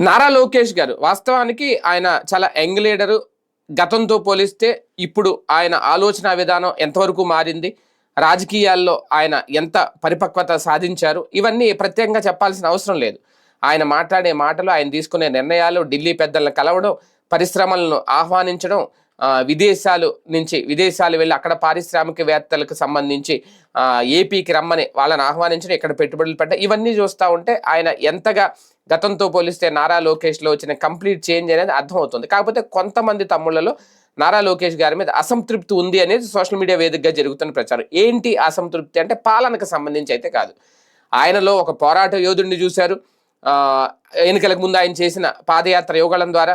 నారా లోకేష్ గారు వాస్తవానికి ఆయన చాలా యంగ్ లీడరు. గతంతో పోలిస్తే ఇప్పుడు ఆయన ఆలోచన విధానం ఎంతవరకు మారింది? రాజకీయాల్లో ఆయన ఎంత పరిపక్వత సాధించారు? ఇవన్నీ ప్రత్యేకంగా చెప్పాల్సిన అవసరం లేదు. ఆయన మాట్లాడే మాటలు ఆయన తీసుకునే నిర్ణయాలు ఢిల్లీ పెద్దలను కలవడం పరిశ్రమలను ఆహ్వానించడం విదేశాలు నుంచి విదేశాలు వెళ్ళి అక్కడ పారిశ్రామికవేత్తలకు సంబంధించి ఏపీకి రమ్మని వాళ్ళని ఆహ్వానించడం ఇక్కడ పెట్టుబడులు పెట్టడం ఇవన్నీ చూస్తూ ఉంటే ఆయన ఎంతగా గతంతో పోలిస్తే నారా లోకేష్లో వచ్చిన కంప్లీట్ చేంజ్ అనేది అర్థమవుతుంది. కాకపోతే కొంతమంది తమ్ముళ్ళలో నారా లోకేష్ గారి మీద అసంతృప్తి ఉంది అనేది సోషల్ మీడియా వేదికగా జరుగుతున్న ప్రచారం. ఏంటి అసంతృప్తి అంటే పాలనకు సంబంధించి అయితే కాదు. ఆయనలో ఒక పోరాట యోధుడిని చూశారు. ఎన్నికలకు ముందు ఆయన చేసిన పాదయాత్ర యోగాళం ద్వారా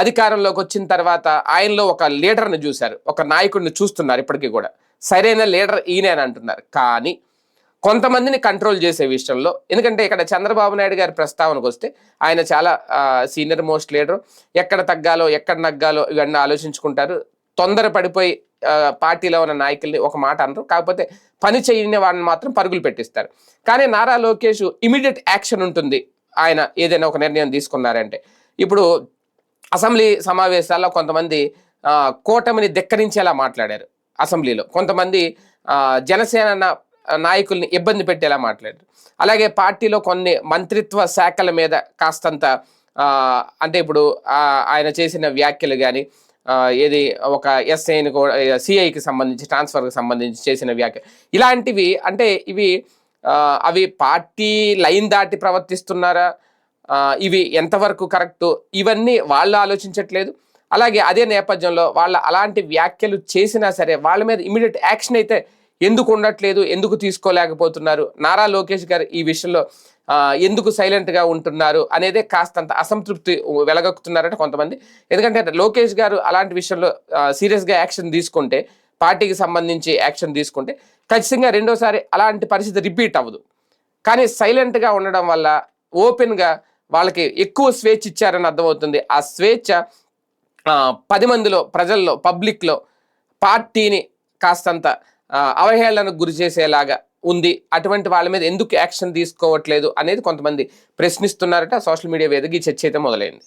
అధికారంలోకి వచ్చిన తర్వాత ఆయనలో ఒక లీడర్ని చూశారు. ఒక నాయకుడిని చూస్తున్నారు ఇప్పటికీ కూడా. సరైన లీడర్ ఈయనే అని అంటున్నారు. కానీ కొంతమందిని కంట్రోల్ చేసే విషయంలో ఎందుకంటే ఇక్కడ చంద్రబాబు నాయుడు గారి ప్రస్తావనకు వస్తే ఆయన చాలా సీనియర్ మోస్ట్ లీడర్. ఎక్కడ తగ్గాలో ఎక్కడ నగ్గాలో ఇవన్నీ ఆలోచించుకుంటారు. తొందర పడిపోయి పార్టీలో ఉన్న నాయకుల్ని ఒక మాట అనరు. కాకపోతే పని చేయని వాళ్ళని మాత్రం పరుగులు పెట్టిస్తారు. కానీ నారా లోకేష్ ఇమీడియట్ యాక్షన్ ఉంటుంది. ఆయన ఏదైనా ఒక నిర్ణయం తీసుకున్నారంటే. ఇప్పుడు అసెంబ్లీ సమావేశాల్లో కొంతమంది కూటమిని ధిక్కరించేలా మాట్లాడారు అసెంబ్లీలో. కొంతమంది జనసేన నాయకుల్ని ఇబ్బంది పెట్టేలా మాట్లాడారు. అలాగే పార్టీలో కొన్ని మంత్రిత్వ శాఖల మీద కాస్తంత అంటే ఇప్పుడు ఆయన చేసిన వ్యాఖ్యలు కానీ ఏది ఒక ఎస్ఐని కూడా సిఐకి సంబంధించి ట్రాన్స్ఫర్కి సంబంధించి చేసిన వ్యాఖ్య ఇలాంటివి అంటే ఇవి అవి పార్టీ లైన్ దాటి ప్రవర్తిస్తున్నారా? ఇవి ఎంతవరకు కరెక్ట్? ఇవన్నీ వాళ్ళు ఆలోచించట్లేదు. అలాగే అదే నేపథ్యంలో వాళ్ళ అలాంటి వ్యాఖ్యలు చేసినా సరే వాళ్ళ మీద ఇమీడియట్ యాక్షన్ అయితే ఎందుకు ఉండట్లేదు? ఎందుకు తీసుకోలేకపోతున్నారు? నారా లోకేష్ గారు ఈ విషయంలో ఎందుకు సైలెంట్గా ఉంటున్నారు? అనేదే కాస్తంత అసంతృప్తి వెలగక్కుతున్నారంటే కొంతమంది. ఎందుకంటే లోకేష్ గారు అలాంటి విషయంలో సీరియస్గా యాక్షన్ తీసుకుంటే పార్టీకి సంబంధించి యాక్షన్ తీసుకుంటే ఖచ్చితంగా రెండోసారి అలాంటి పరిస్థితి రిపీట్ అవ్వదు. కానీ సైలెంట్గా ఉండడం వల్ల ఓపెన్గా వాళ్ళకి ఎక్కువ స్వేచ్ఛ ఇచ్చారని అర్థమవుతుంది. ఆ స్వేచ్ఛ పది మందిలో ప్రజల్లో పబ్లిక్లో పార్టీని కాస్తంత అవహేళనకు గురి చేసేలాగా ఉంది. అటువంటి వాళ్ళ మీద ఎందుకు యాక్షన్ తీసుకోవట్లేదు అనేది కొంతమంది ప్రశ్నిస్తున్నారట. సోషల్ మీడియా వేదిక ఈ చర్చ అయితే మొదలైంది.